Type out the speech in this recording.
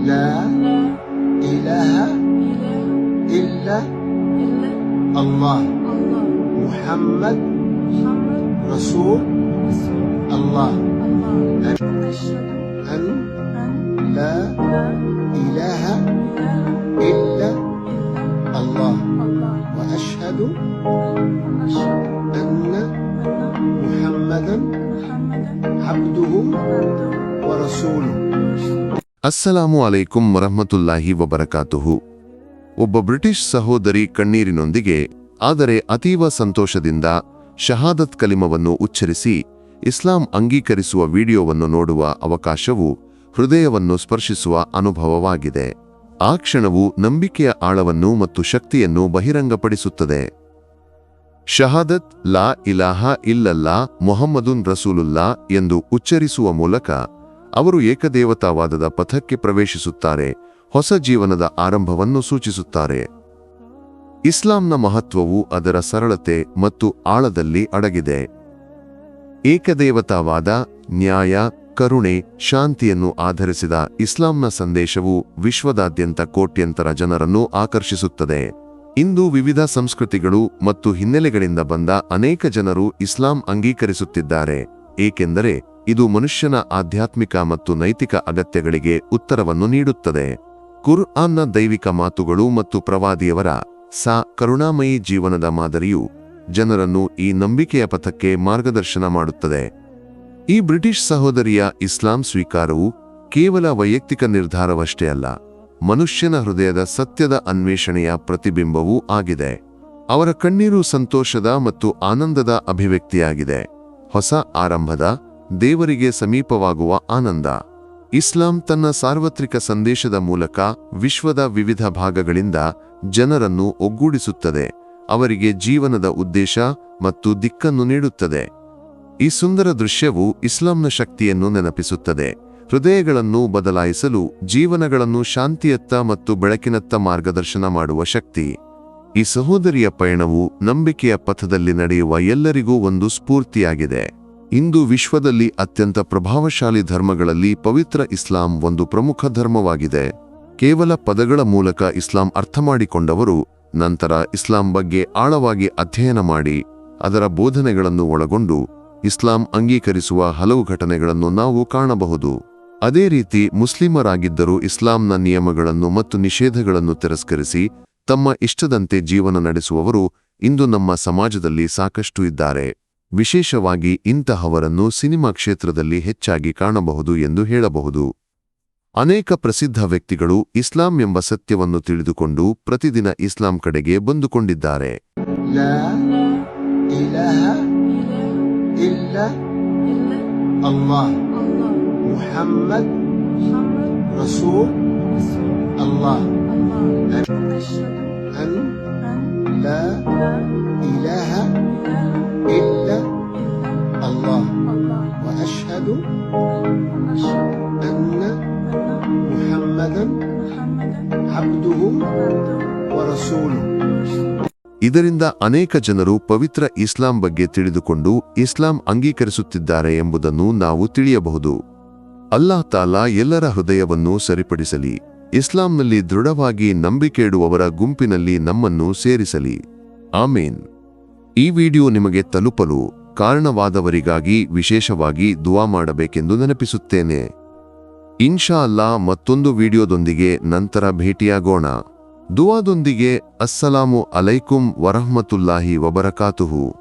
لا إله إلا الله. محمد رسول الله. أن لا إله إلا الله. وأشهد أن محمدا عبده ورسوله. ಅಸ್ಸಲಾಮು ಅಲೈಕುಂ ವರಹಮತುಲ್ಲಾಹಿ ವಬರಕಾತುಹು. ಒಬ್ಬ ಬ್ರಿಟಿಷ್ ಸಹೋದರಿ ಕಣ್ಣೀರಿನೊಂದಿಗೆ, ಆದರೆ ಅತೀವ ಸಂತೋಷದಿಂದ ಶಹಾದತ್ ಕಲಿಮವನ್ನು ಉಚ್ಚರಿಸಿ ಇಸ್ಲಾಂ ಅಂಗೀಕರಿಸುವ ವಿಡಿಯೋವನ್ನು ನೋಡುವ ಅವಕಾಶವು ಹೃದಯವನ್ನು ಸ್ಪರ್ಶಿಸುವ ಅನುಭವವಾಗಿದೆ. ಆ ಕ್ಷಣವು ನಂಬಿಕೆಯ ಆಳವನ್ನು ಮತ್ತು ಶಕ್ತಿಯನ್ನು ಬಹಿರಂಗಪಡಿಸುತ್ತದೆ. ಶಹಾದತ್ ಲಾ ಇಲಾಹ ಇಲ್ಲಲ್ಲಾ ಮೊಹಮ್ಮದುನ್ ರಸೂಲುಲ್ಲಾ ಎಂದು ಉಚ್ಚರಿಸುವ ಮೂಲಕ ಅವರು ಏಕದೇವತಾವಾದದ ಪಥಕ್ಕೆ ಪ್ರವೇಶಿಸುತ್ತಾರೆ, ಹೊಸ ಜೀವನದ ಆರಂಭವನ್ನು ಸೂಚಿಸುತ್ತಾರೆ. ಇಸ್ಲಾಂನ ಮಹತ್ವವು ಅದರ ಸರಳತೆ ಮತ್ತು ಆಳದಲ್ಲಿ ಅಡಗಿದೆ. ಏಕದೇವತಾವಾದ, ನ್ಯಾಯ, ಕರುಣೆ, ಶಾಂತಿಯನ್ನು ಆಧರಿಸಿದ ಇಸ್ಲಾಂನ ಸಂದೇಶವು ವಿಶ್ವದಾದ್ಯಂತ ಕೋಟ್ಯಂತರ ಜನರನ್ನು ಆಕರ್ಷಿಸುತ್ತದೆ. ಇಂದು ವಿವಿಧ ಸಂಸ್ಕೃತಿಗಳು ಮತ್ತು ಹಿನ್ನೆಲೆಗಳಿಂದ ಬಂದ ಅನೇಕ ಜನರು ಇಸ್ಲಾಂ ಅಂಗೀಕರಿಸುತ್ತಿದ್ದಾರೆ, ಏಕೆಂದರೆ ಇದು ಮನುಷ್ಯನ ಆಧ್ಯಾತ್ಮಿಕ ಮತ್ತು ನೈತಿಕ ಅಗತ್ಯಗಳಿಗೆ ಉತ್ತರವನ್ನು ನೀಡುತ್ತದೆ. ಕುರ್ಆನ್ನ ದೈವಿಕ ಮಾತುಗಳು ಮತ್ತು ಪ್ರವಾದಿಯವರ ಸಾ ಕರುಣಾಮಯಿ ಜೀವನದ ಮಾದರಿಯು ಜನರನ್ನು ಈ ನಂಬಿಕೆಯ ಪಥಕ್ಕೆ ಮಾರ್ಗದರ್ಶನ ಮಾಡುತ್ತದೆ. ಈ ಬ್ರಿಟಿಷ್ ಸಹೋದರಿಯ ಇಸ್ಲಾಂ ಸ್ವೀಕಾರವು ಕೇವಲ ವೈಯಕ್ತಿಕ ನಿರ್ಧಾರವಷ್ಟೇ ಅಲ್ಲ, ಮನುಷ್ಯನ ಹೃದಯದ ಸತ್ಯದ ಅನ್ವೇಷಣೆಯ ಪ್ರತಿಬಿಂಬವೂ ಆಗಿದೆ. ಅವರ ಕಣ್ಣೀರು ಸಂತೋಷದ ಮತ್ತು ಆನಂದದ ಅಭಿವ್ಯಕ್ತಿಯಾಗಿದೆ. ಹೊಸ ಆರಂಭದ ದೇವರಿಗೆ ಸಮೀಪವಾಗುವ ಆನಂದ. ಇಸ್ಲಾಂ ತನ್ನ ಸಾರ್ವತ್ರಿಕ ಸಂದೇಶದ ಮೂಲಕ ವಿಶ್ವದ ವಿವಿಧ ಭಾಗಗಳಿಂದ ಜನರನ್ನು ಒಗ್ಗೂಡಿಸುತ್ತದೆ. ಅವರಿಗೆ ಜೀವನದ ಉದ್ದೇಶ ಮತ್ತು ದಿಕ್ಕನ್ನು ನೀಡುತ್ತದೆ. ಈ ಸುಂದರ ದೃಶ್ಯವು ಇಸ್ಲಾಂನ ಶಕ್ತಿಯನ್ನು ನೆನಪಿಸುತ್ತದೆ. ಹೃದಯಗಳನ್ನು ಬದಲಾಯಿಸಲು ಜೀವನಗಳನ್ನು ಶಾಂತಿಯತ್ತ ಮತ್ತು ಬೆಳಕಿನತ್ತ ಮಾರ್ಗದರ್ಶನ ಮಾಡುವ ಶಕ್ತಿ. ಈ ಸಹೋದರಿಯ ಪಯಣವು ನಂಬಿಕೆಯ ಪಥದಲ್ಲಿ ನಡೆಯುವ ಎಲ್ಲರಿಗೂ ಒಂದು ಸ್ಫೂರ್ತಿಯಾಗಿದೆ. ಇಂದು ವಿಶ್ವದಲ್ಲಿ ಅತ್ಯಂತ ಪ್ರಭಾವಶಾಲಿ ಧರ್ಮಗಳಲ್ಲಿ ಪವಿತ್ರ ಇಸ್ಲಾಂ ಒಂದು ಪ್ರಮುಖ ಧರ್ಮವಾಗಿದೆ. ಕೇವಲ ಪದಗಳ ಮೂಲಕ ಇಸ್ಲಾಂ ಅರ್ಥಮಾಡಿಕೊಂಡವರು ನಂತರ ಇಸ್ಲಾಂ ಬಗ್ಗೆ ಆಳವಾಗಿ ಅಧ್ಯಯನ ಮಾಡಿ, ಅದರ ಬೋಧನೆಗಳನ್ನು ಒಳಗೊಂಡು ಇಸ್ಲಾಂ ಅಂಗೀಕರಿಸುವ ಹಲವು ಘಟನೆಗಳನ್ನು ನಾವು ಕಾಣಬಹುದು. ಅದೇ ರೀತಿ ಮುಸ್ಲಿಮರಾಗಿದ್ದರೂ ಇಸ್ಲಾಂನ ನಿಯಮಗಳನ್ನು ಮತ್ತು ನಿಷೇಧಗಳನ್ನು ತಿರಸ್ಕರಿಸಿ ತಮ್ಮ ಇಷ್ಟದಂತೆ ಜೀವನ ನಡೆಸುವವರು ಇಂದು ನಮ್ಮ ಸಮಾಜದಲ್ಲಿ ಸಾಕಷ್ಟು ಇದ್ದಾರೆ. ವಿಶೇಷವಾಗಿ ಇಂತಹವರನ್ನು ಸಿನಿಮಾ ಕ್ಷೇತ್ರದಲ್ಲಿ ಹೆಚ್ಚಾಗಿ ಕಾಣಬಹುದು ಎಂದು ಹೇಳಬಹುದು. ಅನೇಕ ಪ್ರಸಿದ್ಧ ವ್ಯಕ್ತಿಗಳು ಇಸ್ಲಾಂ ಎಂಬ ಸತ್ಯವನ್ನು ತಿಳಿದುಕೊಂಡು ಪ್ರತಿದಿನ ಇಸ್ಲಾಂ ಕಡೆಗೆ ಬಂದುಕೊಂಡಿದ್ದಾರೆ. لا محمدا محمدا عبده عبده ورسوله ورسوله ಇದರಿಂದ ಅನೇಕ ಜನರು ಪವಿತ್ರ ಇಸ್ಲಾಂ ಬಗ್ಗೆ ತಿಳಿದುಕೊಂಡು ಇಸ್ಲಾಂ ಅಂಗೀಕರಿಸುತ್ತಿದ್ದಾರೆ ಎಂಬುದನ್ನು ನಾವು ತಿಳಿಯಬಹುದು ಅಲ್ಲಾಹ್ ತಾಲಾ ಎಲ್ಲರ ಹೃದಯವನ್ನು ಸರಿಪಡಿಸಲಿ ಇಸ್ಲಾಂನಲ್ಲಿ ದೃಢವಾಗಿ ನಂಬಿಕೆ ಇಡುವವರ ಗುಂಪಿನಲ್ಲಿ ನಮ್ಮನ್ನು ಸೇರಿಸಲಿ ಆಮೇನ್ ಈ ವಿಡಿಯೋ ನಿಮಗೆ ತಲುಪಲು ಕಾರಣವಾದವರಿಗಾಗಿ ವಿಶೇಷವಾಗಿ ದುವಾ ಮಾಡಬೇಕೆಂದು ನೆನಪಿಸುತ್ತೇನೆ ಇನ್ಶಾ ಅಲ್ಲಾ ಮತ್ತೊಂದು ವಿಡಿಯೋದೊಂದಿಗೆ ನಂತರ ಭೇಟಿಯಾಗೋಣ. ದುವಾದೊಂದಿಗೆ ಅಸ್ಸಲಾಮು ಅಲೈಕುಂ ವರಹಮತುಲ್ಲಾಹಿ ವಬರಕಾತುಹು.